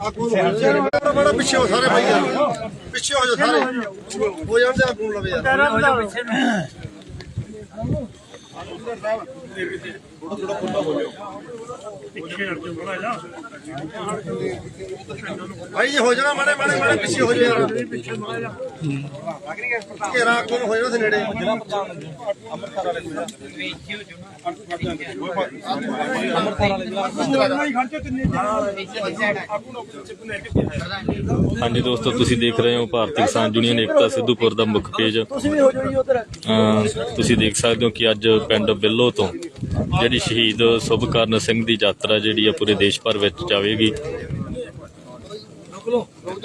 ਬੜਾ ਪਿੱਛੇ ਹੋ ਸਾਰੇ। ਭਾਈ ਯਾਰ ਪਿੱਛੇ ਹੋ ਜਾ ਸਾਰੇ। ਹੋ ਜਾਂਦੇ ਆ ਕੋਲ ਲਵੇ ਯਾਰ। ਭਾਈ ਜੀ ਹੋ ਜਾਣਾ ਮਾੜੇ ਮਾੜੇ ਮਾੜੇ ਪਿੱਛੇ ਹੋ ਜਾ ਯਾਰ। ਘੇਰਾ ਕੋਲ ਹੋ ਜਾਣਾ ਨੇੜੇ। ਹਾਂਜੀ ਦੋਸਤੋ ਤੁਸੀਂ ਦੇਖ ਰਹੇ ਹੋ ਭਾਰਤੀ ਕਿਸਾਨ ਯੂਨੀਅਨ ਏਕਤਾ ਸਿੱਧੂਪੁਰ ਦਾ ਮੁੱਖ ਪੇਜ। ਤੁਸੀਂ ਵੀ ਹੋ ਜਾਓ ਜੀ ਉਧਰ। ਤੁਸੀਂ ਦੇਖ ਸਕਦੇ ਹੋ ਕਿ ਅੱਜ ਪਿੰਡ ਬਿੱਲੋ ਤੋਂ ਜਿਹੜੀ ਸ਼ਹੀਦ ਸੁਭਕਰਨ ਸਿੰਘ ਦੀ ਯਾਤਰਾ ਜਿਹੜੀ ਆ ਪੂਰੇ ਦੇਸ਼ ਭਰ ਵਿੱਚ ਜਾਵੇਗੀ,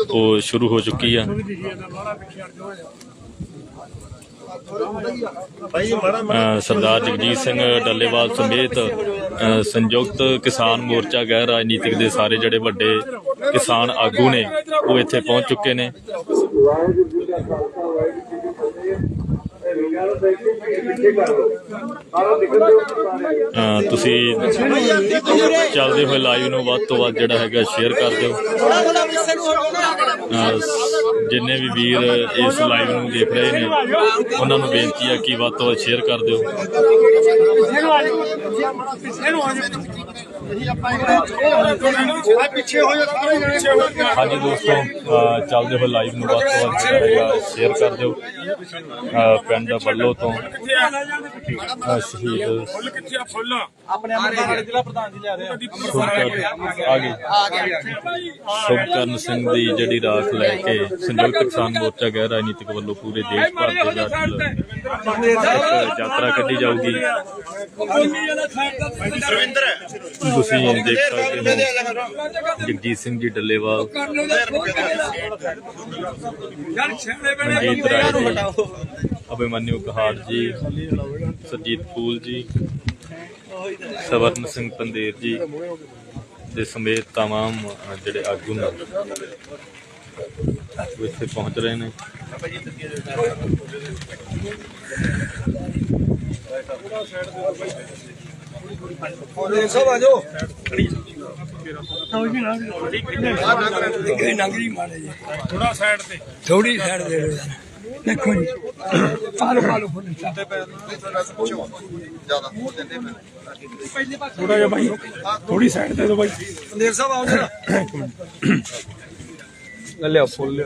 ਉਹ ਸ਼ੁਰੂ ਹੋ ਚੁੱਕੀ ਆ। ਸਰਦਾਰ ਜਗਜੀਤ ਸਿੰਘ ਡੱਲੇਵਾਲ ਸਮੇਤ ਸੰਯੁਕਤ ਕਿਸਾਨ ਮੋਰਚਾ ਗੈਰ ਰਾਜਨੀਤਿਕ ਦੇ ਸਾਰੇ ਜਿਹੜੇ ਵੱਡੇ ਕਿਸਾਨ ਆਗੂ ਨੇ, ਉਹ ਇੱਥੇ ਪਹੁੰਚ ਚੁੱਕੇ ਨੇ। ਤੁਸੀਂ ਚੱਲਦੇ ਹੋਏ ਲਾਈਵ ਨੂੰ ਵੱਧ ਤੋਂ ਵੱਧ ਜਿਹੜਾ ਹੈਗਾ ਸ਼ੇਅਰ ਕਰ ਦਿਓ। ਜਿੰਨੇ ਵੀ ਵੀਰ ਇਸ ਲਾਈਵ ਨੂੰ ਦੇਖ ਰਹੇ ਨੇ, ਉਹਨਾਂ ਨੂੰ ਬੇਨਤੀ ਹੈ ਕਿ ਵੱਧ ਤੋਂ ਵੱਧ ਸ਼ੇਅਰ ਕਰ ਦਿਓ। ਹਾਂਜੀ ਦੋਸਤੋ ਚੱਲਦੇ ਹੋਏ ਲਾਈਵ ਨੂੰ ਵੱਧ ਤੋਂ ਵੱਧ ਜਿਹੜਾ ਸ਼ੇਅਰ ਕਰ ਦਿਓ। ਪਿੰਡ ਬੱਲੋ ਤੋਂ। ਸ਼ਹੀਦ ਫੁੱਲ ਕਿੱਥੇ ਆ ਫੁੱਲ ਆਪਣੇ ਅੰਮ੍ਰਿਤਸਰ ਵਾਲੇ ਜ਼ਿਲ੍ਹਾ ਪ੍ਰਧਾਨ ਜੀ ਲਿਆ ਰਹੇ ਆ ਸ਼ੁਭਕਰਨ ਆ ਸਿੰਘ ਦੀ ਜਿਹੜੀ ਰਾਖ ਲੈ ਕੇ ਸੰਯੁਕਤ ਕਿਸਾਨ ਮੋਰਚਾ ਗੈਰ ਰਾਜਨੀਤਿਕ ਵੱਲੋਂ ਪੂਰੇ ਦੇਸ਼ ਭਰ ਦੇ ਵਿੱਚ ਯਾਤਰਾ ਕੱਢੀ ਜਾਊਗੀ। ਤੁਸੀਂ ਦੇਖ ਸਕਦੇ ਹੋ ਜਗਜੀਤ ਸਿੰਘ ਜੀ ਡੱਲੇਵਾਲ ਯਾਰ ਛੇੜੇ ਬਣੇ ਮਨਜੀਤ ਰਾਏ ਜੀ ਅਭਿਮਨਿਊ ਕਹਾੜ ਜੀ ਸਰਜੀਤ ਫੂਲ ਜੀ ਸਵਰਨ ਸਿੰਘ ਪੰਦੇਰ ਜੀ ਦੇ ਸਮੇਤ तमाम ਜਿਹੜੇ ਆਗੂ ਨੇ ਉਹ ਇੱਥੇ ਪਹੁੰਚ ਰਹੇ ਨੇ ਥੋੜਾ ਸਾਈਡ ਤੇ। ਥੋੜੀ ਸਾਈਡ ਦੇ। ਦੇਖੋ ਜੀ। ਪਾਲੋ ਪਾਲੋ ਫੁੱਲ ਜ਼ਿਆਦਾ ਹੋ ਜਾਂਦੇ ਫਿਰ ਥੋੜਾ ਜਿਹਾ ਭਾਈ ਥੋੜੀ ਸਾਈਡ ਤੇ ਦੋ ਭਾਈ ਪੰਦੇਰ ਸਾਹਿਬ ਆਓ ਜਰਾ। ਲਿਆ ਫੁੱਲ ਲਿਆ।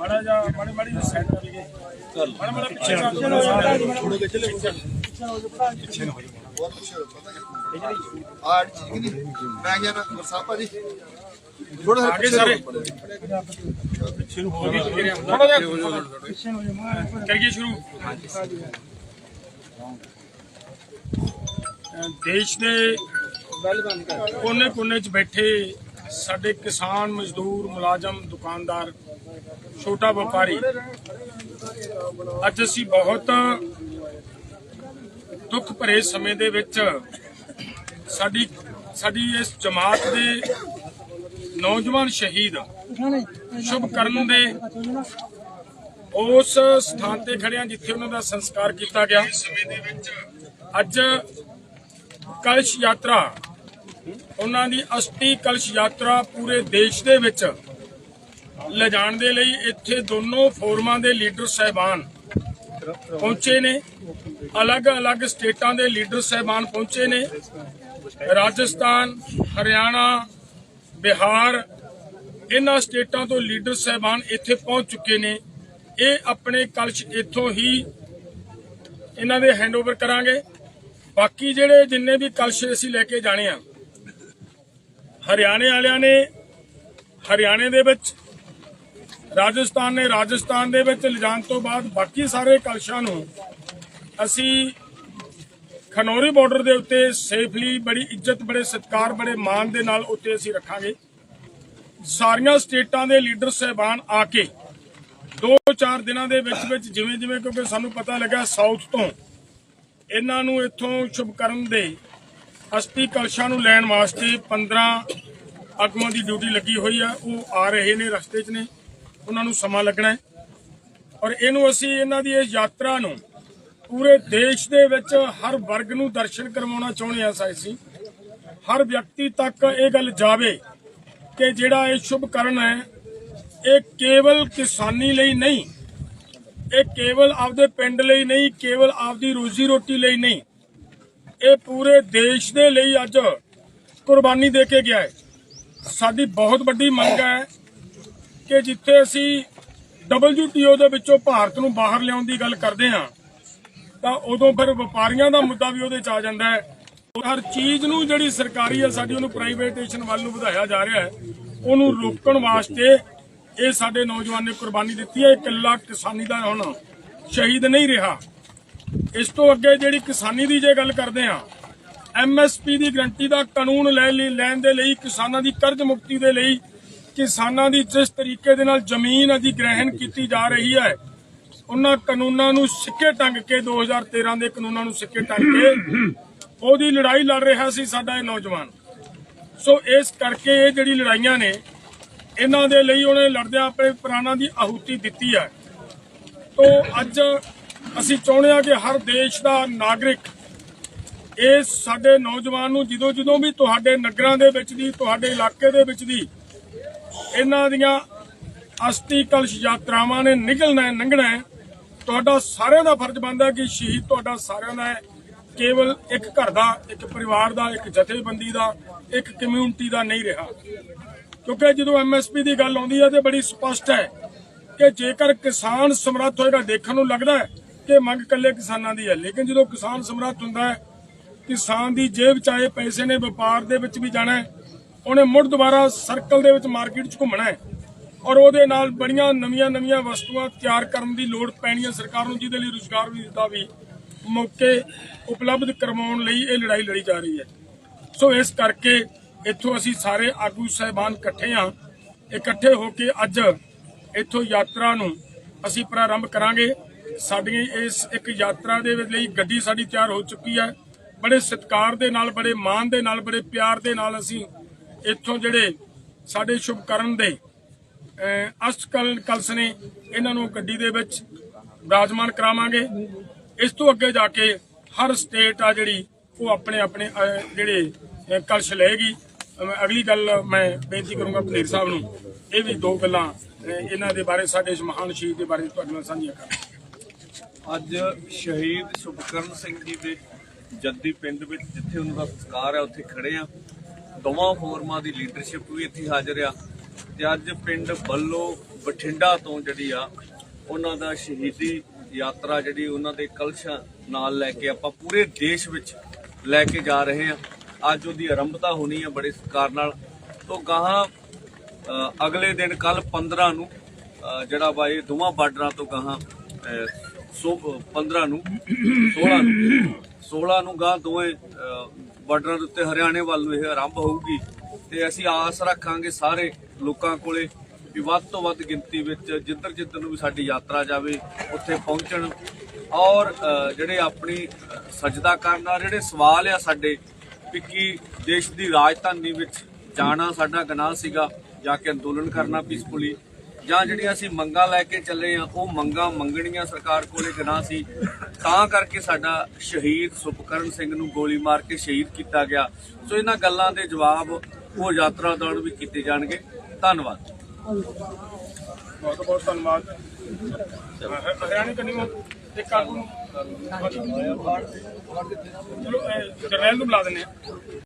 ਮਾੜਾ ਜਿਹਾ ਮਾੜੀ ਮਾੜੀ ਜਿਹੀ ਸਾਈਡ ਕਰ ਲਈਏ ਮਾੜਾ ਮਾੜਾ ਪਿੱਛੇ ਚੱਲ ਥੋੜੇ ਪਿੱਛੇ ਬਹੁਤ ਪਿੱਛੇ ਹੋ ਪਤਾ ਕੀ ਆੜ ਚੀਜ਼ ਕਿ ਨਹੀਂ ਮੈਂ ਗਿਆ ਨਾ ਗੁਰਸਾਪਾ ਜੀ ਥੋੜਾ ਜਿਹਾ ਆਗੇ ਪਿੱਛੇ ਸਾਰੇ। ਰਹੋ। ਪਿੱਛੇ ਨੂੰ ਹੋ ਗਈ ਥੋੜਾ ਜਿਹਾ ਪਿੱਛੇ ਨੂੰ ਕਰੀਏ ਸ਼ੁਰੂ। ਅਹ ਦੇਸ਼ ਦੇ ਕੋਨੇ ਕੋਨੇ ਚ ਬੈਠੇ ਸਾਡੇ ਕਿਸਾਨ ਮਜ਼ਦੂਰ ਮੁਲਾਜ਼ਮ ਦੁਕਾਨਦਾਰ, ਛੋਟਾ ਵਪਾਰੀ, ਅੱਜ ਅਸੀਂ ਬਹੁਤ ਦੁੱਖ ਭਰੇ ਸਮੇਂ ਦੇ ਵਿੱਚ ਸਾਡੀ ਸਾਡੀ ਇਸ ਜਮਾਤ ਦੇ ਨੌਜਵਾਨ ਸ਼ਹੀਦ ਸ਼ੁਭ ਕਰਨ ਦੇ ਉਸ ਸਥਾਨ ਤੇ ਖੜਿਆ ਜਿੱਥੇ ਉਹਨਾਂ ਦਾ ਸੰਸਕਾਰ ਕੀਤਾ ਗਿਆ। ਅੱਜ ਕਲਸ਼ ਯਾਤਰਾ ਉਹਨਾਂ ਦੀ ਅਸਥੀ ਕਲਸ਼ ਯਾਤਰਾ ਪੂਰੇ ਦੇਸ਼ ਦੇ ਵਿੱਚ ਲਿਜਾਣ ਦੇ ਲਈ ਇੱਥੇ ਦੋਨੋਂ ਫੋਰਮਾਂ ਦੇ ਲੀਡਰ ਸਹਿਬਾਨ ਪਹੁੰਚੇ ਨੇ। ਅਲੱਗ-ਅਲੱਗ ਸਟੇਟਾਂ ਦੇ ਲੀਡਰ ਸਹਿਬਾਨ ਪਹੁੰਚੇ ਨੇ। ਰਾਜਸਥਾਨ, ਹਰਿਆਣਾ, ਬਿਹਾਰ, ਇਹਨਾਂ ਸਟੇਟਾਂ ਤੋਂ ਲੀਡਰ ਸਹਿਬਾਨ ਇੱਥੇ ਪਹੁੰਚ ਚੁੱਕੇ ਨੇ। ਇਹ ਆਪਣੇ ਕਲਸ਼ ਇੱਥੋਂ ਹੀ ਇਹਨਾਂ ਦੇ ਹੈਂਡਓਵਰ ਕਰਾਂਗੇ। ਬਾਕੀ ਜਿਹੜੇ ਜਿੰਨੇ ਵੀ ਕਲਸ਼ ਅਸੀਂ ਲੈ ਕੇ ਜਾਣੇ ਆ ਹਰਿਆਣੇ ਵਾਲਿਆਂ ਨੇ ਹਰਿਆਣੇ ਦੇ ਵਿੱਚ, ਰਾਜਸਥਾਨ ਨੇ ਰਾਜਸਥਾਨ ਦੇ ਵਿੱਚ ਲਿਜਾਣ ਤੋਂ ਬਾਅਦ ਬਾਕੀ ਸਾਰੇ ਕਲਸ਼ਾਂ ਨੂੰ ਅਸੀਂ ਖਨੌਰੀ ਬਾਰਡਰ ਦੇ ਉੱਤੇ ਸੇਫਲੀ ਬੜੀ ਇੱਜ਼ਤ, ਬੜੇ ਸਤਿਕਾਰ, ਬੜੇ ਮਾਣ ਦੇ ਨਾਲ ਉੱਤੇ ਅਸੀਂ ਰੱਖਾਂਗੇ। ਸਾਰੀਆਂ ਸਟੇਟਾਂ ਦੇ ਲੀਡਰ ਸਹਿਬਾਨ ਆ ਕੇ 2-4 ਦਿਨਾਂ ਦੇ ਵਿੱਚ ਵਿੱਚ ਜਿਵੇਂ ਜਿਵੇਂ ਕਿਉਂਕਿ ਸਾਨੂੰ ਪਤਾ ਲੱਗਾ ਸਾਊਥ ਤੋਂ, ਇਹਨਾਂ ਨੂੰ ਇੱਥੋਂ ਸ਼ੁਭਕਰਨ ਦੇ ਅਸਥੀ ਕਲਸ਼ਾਂ ਨੂੰ ਲੈਣ ਵਾਸਤੇ 15 ਆਗੂਆਂ ਦੀ ਡਿਊਟੀ ਲੱਗੀ ਹੋਈ ਆ। ਉਹ ਆ ਰਹੇ ਨੇ, ਰਸਤੇ 'ਚ ਨੇ। ਉਹਨਾਂ ਨੂੰ ਸਮਾਂ ਲੱਗਣਾ ਹੈ। ਔਰ ਇਹਨੂੰ ਅਸੀਂ ਇਹਨਾਂ ਦੀ ਇਸ ਯਾਤਰਾ ਨੂੰ ਪੂਰੇ ਦੇਸ਼ ਦੇ ਵਿੱਚ ਹਰ ਵਰਗ ਨੂੰ ਦਰਸ਼ਨ ਕਰਵਾਉਣਾ ਚਾਹੁੰਦੇ ਆ ਸਾਇਸੀ ਹਰ ਵਿਅਕਤੀ ਤੱਕ ਇਹ ਗੱਲ ਜਾਵੇ ਕਿ ਜਿਹੜਾ ਇਹ ਸ਼ੁਭ ਕਰਨ ਹੈ, ਇਹ ਕੇਵਲ ਕਿਸਾਨੀ ਲਈ ਨਹੀਂ, ਇਹ ਕੇਵਲ ਆਪਦੇ ਪਿੰਡ ਲਈ ਨਹੀਂ, ਕੇਵਲ ਆਪਦੀ ਰੋਜ਼ੀ ਰੋਟੀ ਲਈ ਨਹੀਂ ਇਹ ਪੂਰੇ ਦੇਸ਼ ਦੇ ਲਈ ਅੱਜ ਕੁਰਬਾਨੀ ਦੇ ਕੇ ਗਿਆ ਹੈ। ਸਾਡੀ ਬਹੁਤ ਵੱਡੀ ਮੰਗ ਹੈ ਕਿ ਜਿੱਥੇ ਅਸੀਂ WTO ਦੇ ਵਿੱਚੋਂ ਭਾਰਤ ਨੂੰ ਬਾਹਰ ਲਿਆਉਣ ਦੀ ਗੱਲ ਕਰਦੇ ਹਾਂ, ਤਾਂ ਉਦੋਂ ਫਿਰ ਵਪਾਰੀਆਂ ਦਾ ਮੁੱਦਾ ਵੀ ਉਹਦੇ ਚ ਆ ਜਾਂਦਾ ਹੈ। ਹਰ ਚੀਜ਼ ਨੂੰ ਜਿਹੜੀ ਸਰਕਾਰੀ ਹੈ, ਸਾਡੀ ਉਹਨੂੰ ਪ੍ਰਾਈਵੇਟੇਸ਼ਨ ਵੱਲ ਨੂੰ ਵਧਾਇਆ ਜਾ ਰਿਹਾ ਹੈ। ਉਹਨੂੰ ਰੋਕਣ ਵਾਸਤੇ ਇਹ ਸਾਡੇ ਨੌਜਵਾਨ ਨੇ ਕੁਰਬਾਨੀ ਦਿੱਤੀ ਹੈ। ਇਕੱਲਾ ਕਿਸਾਨੀ ਦਾ ਹੁਣ ਸ਼ਹੀਦ ਨਹੀਂ ਰਿਹਾ। ਇਸ ਤੋਂ ਅੱਗੇ ਜਿਹੜੀ ਕਿਸਾਨੀ ਦੀ ਜੇ ਗੱਲ ਕਰਦੇ ਹਾਂ ਐਮਐਸਪੀ ਦੀ ਗਰੰਟੀ ਦਾ ਕਾਨੂੰਨ ਲੈ ਲੈਣ ਦੇ ਲਈ, ਕਿਸਾਨਾਂ ਦੀ ਕਰਜ਼ ਮੁਕਤੀ ਦੇ ਲਈ, ਕਿਸਾਨਾਂ ਦੀ ਜਿਸ ਤਰੀਕੇ ਦੇ ਨਾਲ ਜ਼ਮੀਨ ਅਧਿਗ੍ਰਹਿਣ ਕੀਤੀ ਜਾ ਰਹੀ ਹੈ, ਉਹਨਾਂ ਕਾਨੂੰਨਾਂ ਨੂੰ ਸਿੱਕੇ ਟੰਗ ਕੇ 2013 ਦੇ ਕਾਨੂੰਨਾਂ ਨੂੰ ਸਿੱਕੇ ਟੰਗ ਕੇ, ਉਹਦੀ ਲੜਾਈ ਲੜ ਰਿਹਾ ਸੀ ਸਾਡਾ ਇਹ ਨੌਜਵਾਨ। ਸੋ ਇਸ ਕਰਕੇ ਇਹ ਜਿਹੜੀ ਲੜਾਈਆਂ ਨੇ, ਇਹਨਾਂ ਦੇ ਲਈ ਉਹਨੇ ਲੜਦਿਆਂ ਆਪਣੇ ਪ੍ਰਾਣਾਂ ਦੀ ਆਹੂਤੀ ਦਿੱਤੀ ਹੈ। ਤੋ ਅੱਜ ਅਸੀਂ ਚਾਹੁੰਦੇ ਹਾਂ ਕਿ ਹਰ ਦੇਸ਼ ਦਾ ਨਾਗਰਿਕ ਇਸ ਸਾਡੇ ਨੌਜਵਾਨ ਨੂੰ ਜਦੋਂ ਜਦੋਂ ਵੀ ਤੁਹਾਡੇ ਨਗਰਾਂ ਦੇ ਵਿੱਚ ਦੀ, ਤੁਹਾਡੇ ਇਲਾਕੇ ਦੇ ਵਿੱਚ ਦੀ, ਇਹਨਾਂ ਦੀਆਂ ਅਸਤੀ ਕਲਸ਼ ਯਾਤਰਾਵਾਂ ਨੇ ਨਿਕਲਣਾ ਹੈ, ਲੰਘਣਾ ਹੈ, ਤੁਹਾਡਾ ਸਾਰਿਆਂ ਦਾ ਫਰਜ਼ ਬਣਦਾ ਕਿ ਸ਼ਹੀਦ ਤੁਹਾਡਾ ਸਾਰਿਆਂ ਦਾ ਹੈ। ਕੇਵਲ ਇੱਕ ਘਰ ਦਾ, ਇੱਕ ਪਰਿਵਾਰ ਦਾ, ਇੱਕ ਜਥੇਬੰਦੀ ਦਾ, ਇੱਕ ਕਮਿਊਨਿਟੀ ਦਾ ਨਹੀਂ ਰਿਹਾ। ਕਿਉਂਕਿ ਜਦੋਂ ਐਮਐਸਪੀ ਦੀ ਗੱਲ ਆਉਂਦੀ ਹੈ, ਤੇ ਬੜੀ ਸਪਸ਼ਟ ਹੈ ਕਿ ਜੇਕਰ ਕਿਸਾਨ ਸਮਰੱਥ ਹੋਏਗਾ, ਦੇਖਣ ਨੂੰ ਲੱਗਦਾ ਹੈ ਕਿ ਮੰਗ ਕੱਲੇ ਕਿਸਾਨਾਂ ਦੀ ਹੈ। ਲੇਕਿਨ ਜਦੋਂ ਕਿਸਾਨ ਸਮਰੱਥ ਹੁੰਦਾ ਹੈ, ਕਿਸਾਨ ਦੀ ਜੇਬ ਚ ਪੈਸੇ ਨੇ, ਵਪਾਰ ਦੇ ਵਿੱਚ ਵੀ ਜਾਣਾ ਹੈ, ਉਹਨੇ ਮੁੜ ਦੁਬਾਰਾ ਸਰਕਲ ਦੇ ਵਿੱਚ ਮਾਰਕੀਟ 'ਚ ਘੁੰਮਣਾ ਹੈ ਔਰ ਉਹਦੇ ਨਾਲ ਬੜੀਆਂ ਨਵੀਆਂ ਨਵੀਆਂ ਵਸਤੂਆਂ ਤਿਆਰ ਕਰਨ ਦੀ ਲੋੜ ਪੈਣੀ ਹੈ ਸਰਕਾਰ ਨੂੰ, ਜਿਹਦੇ ਲਈ ਰੁਜ਼ਗਾਰ ਵੀ ਦਾ ਵੀ ਮੌਕੇ ਉਪਲਬਧ ਕਰਵਾਉਣ ਲਈ ਇਹ ਲੜਾਈ ਲੜੀ ਜਾ ਰਹੀ ਹੈ। ਸੋ ਇਸ ਕਰਕੇ ਇੱਥੋਂ ਅਸੀਂ ਸਾਰੇ ਆਗੂ ਸਹਿਬਾਨ ਇਕੱਠੇ ਹਾਂ। ਇਕੱਠੇ ਹੋ ਕੇ ਅੱਜ ਇੱਥੋਂ ਯਾਤਰਾ ਨੂੰ ਅਸੀਂ ਪ੍ਰਾਰੰਭ ਕਰਾਂਗੇ। ਸਾਡੀ ਇਸ ਇੱਕ ਯਾਤਰਾ ਦੇ ਲਈ ਗੱਡੀ ਸਾਡੀ ਤਿਆਰ ਹੋ ਚੁੱਕੀ ਹੈ। ਬੜੇ ਸਤਿਕਾਰ ਦੇ ਨਾਲ, ਬੜੇ ਮਾਣ ਦੇ ਨਾਲ, ਬੜੇ ਪਿਆਰ ਦੇ ਨਾਲ ਅਸੀਂ ਇੱਥੋਂ ਜਿਹੜੇ ਸਾਡੇ ਸ਼ੁਭਕਰਨ ਦੇ, ਅਹ ਅਸ਼ਟਕਲ ਕਲਸ ਨੇ ਇਹਨਾਂ ਨੂੰ ਗੱਡੀ ਦੇ ਵਿੱਚ ਵਿਰਾਜਮਾਨ ਕਰਾਵਾਂਗੇ। ਇਸ ਤੋਂ ਅੱਗੇ ਜਾ ਕੇ ਹਰ ਸਟੇਟ ਆ ਜਿਹੜੀ, ਉਹ ਆਪਣੇ ਆਪਣੇ ਜਿਹੜੇ ਕਲਸ਼ ਲਏਗੀ। ਅਗਲੀ ਗੱਲ ਮੈਂ ਬੇਨਤੀ ਕਰੂੰਗਾ ਪਨੀਰ ਸਾਹਿਬ ਨੂੰ, ਇਹ ਵੀ ਦੋ ਗੱਲਾਂ ਇਹਨਾਂ ਦੇ ਬਾਰੇ, ਸਾਡੇ ਇਸ ਮਹਾਨ ਸ਼ਹੀਦ ਦੇ ਬਾਰੇ ਤੁਹਾਡੇ ਨਾਲ ਸਾਂਝੀਆਂ ਕਰਾਂ ਅੱਜ ਸ਼ਹੀਦ ਸੁਖਕਰਨ ਸਿੰਘ ਜੀ ਦੇ ਜੱਦੀ ਪਿੰਡ ਵਿੱਚ ਜਿੱਥੇ ਉਹਨਾਂ ਦਾ ਸੰਸਕਾਰ ਹੈ, ਉੱਥੇ ਖੜੇ ਆ ਦੋਵਾਂ ਫੋਰਮਾਂ ਦੀ ਲੀਡਰਸ਼ਿਪ ਵੀ ਇੱਥੇ ਹਾਜ਼ਰ ਆ। ਤੇ ਅੱਜ ਪਿੰਡ ਬੱਲੋ ਬਠਿੰਡਾ ਤੋਂ ਜਿਹੜੀ ਆ, ਉਹਨਾਂ ਦਾ ਸ਼ਹੀਦੀ ਯਾਤਰਾ ਜਿਹੜੀ ਉਹਨਾਂ ਦੇ ਕਲਸ਼ਾਂ ਨਾਲ ਲੈ ਕੇ ਆਪਾਂ ਪੂਰੇ ਦੇਸ਼ ਵਿੱਚ ਲੈ ਕੇ ਜਾ ਰਹੇ ਆ ਅੱਜ ਉਹਦੀ ਆਰੰਭਤਾ ਹੋਣੀ ਆ ਬੜੇ ਸਤਿਕਾਰ ਨਾਲ। ਤੋਂ ਗਾਹਾਂ ਅਗਲੇ ਦਿਨ ਕੱਲ 15 ਨੂੰ ਜਿਹੜਾ ਵਾ ਇਹ ਦੋਵਾਂ ਬਾਰਡਰਾਂ ਤੋਂ ਗਾਹਾਂ ਸੋ 15 ਨੂੰ 16 ਨੂੰ। 16 ਨੂੰ ਗਾਂ ਦੋਵੇਂ ਅ, ਬਾਰਡਰਾਂ ਦੇ ਉੱਤੇ ਹਰਿਆਣੇ ਵੱਲ ਨੂੰ ਇਹ ਆਰੰਭ ਹੋਊਗੀ। ਤੇ ਅਸੀਂ ਆਸ ਰੱਖਾਂਗੇ ਸਾਰੇ ਲੋਕਾਂ ਕੋਲੇ ਵੀ ਵੱਧ ਤੋਂ ਵੱਧ ਗਿਣਤੀ ਵਿੱਚ ਜਿੱਧਰ ਜਿੱਧਰ ਨੂੰ ਵੀ ਸਾਡੀ ਯਾਤਰਾ ਜਾਵੇ ਉੱਥੇ ਪਹੁੰਚਣ। ਔਰ ਜਿਹੜੇ ਆਪਣੀ ਅ, ਸਜਦਾ ਕਰਨ ਦਾ ਜਿਹੜੇ ਸਵਾਲ ਆ ਸਾਡੇ ਵੀ ਕੀ ਦੇਸ਼ ਦੀ ਰਾਜਧਾਨੀ ਵਿੱਚ ਜਾਣਾ ਸਾਡਾ ਗੁਨਾਹ ਸੀਗਾ ਜਾ ਕੇ ਅੰਦੋਲਨ ਕਰਨਾ ਪੀਸਫੁਲੀ ਜਾਂ ਜਿਹੜੀਆਂ ਅਸੀਂ ਮੰਗਾਂ ਲੈ ਕੇ ਚੱਲੇ ਆ ਉਹ ਮੰਗਾਂ ਮੰਗਣੀਆਂ ਸਰਕਾਰ ਕੋਲੇ ਗੁਨਾਹ ਸੀ ਤਾਂ ਕਰਕੇ ਸਾਡਾ ਸ਼ਹੀਦ ਸੁਪਕਰਨ ਸਿੰਘ ਨੂੰ ਗੋਲੀ ਮਾਰ ਕੇ ਸ਼ਹੀਦ ਕੀਤਾ ਗਿਆ। ਸੋ ਇਹਨਾਂ ਗੱਲਾਂ ਦੇ ਜਵਾਬ ਉਹ ਯਾਤਰਾ ਦੌਰਾਨ ਵੀ ਕੀਤੇ ਜਾਣਗੇ। ਧੰਨਵਾਦ। ਬਹੁਤ ਬਹੁਤ ਧੰਨਵਾਦ। ਹਰਿਆਣੇ ਕੰਨੀ ਨੂੰ ਇੱਕ ਆਗੂ ਨੂੰ ਚਲੋ ਜਰਨੈਲ ਨੂੰ ਬੁਲਾ ਦਿੰਦੇ ਆ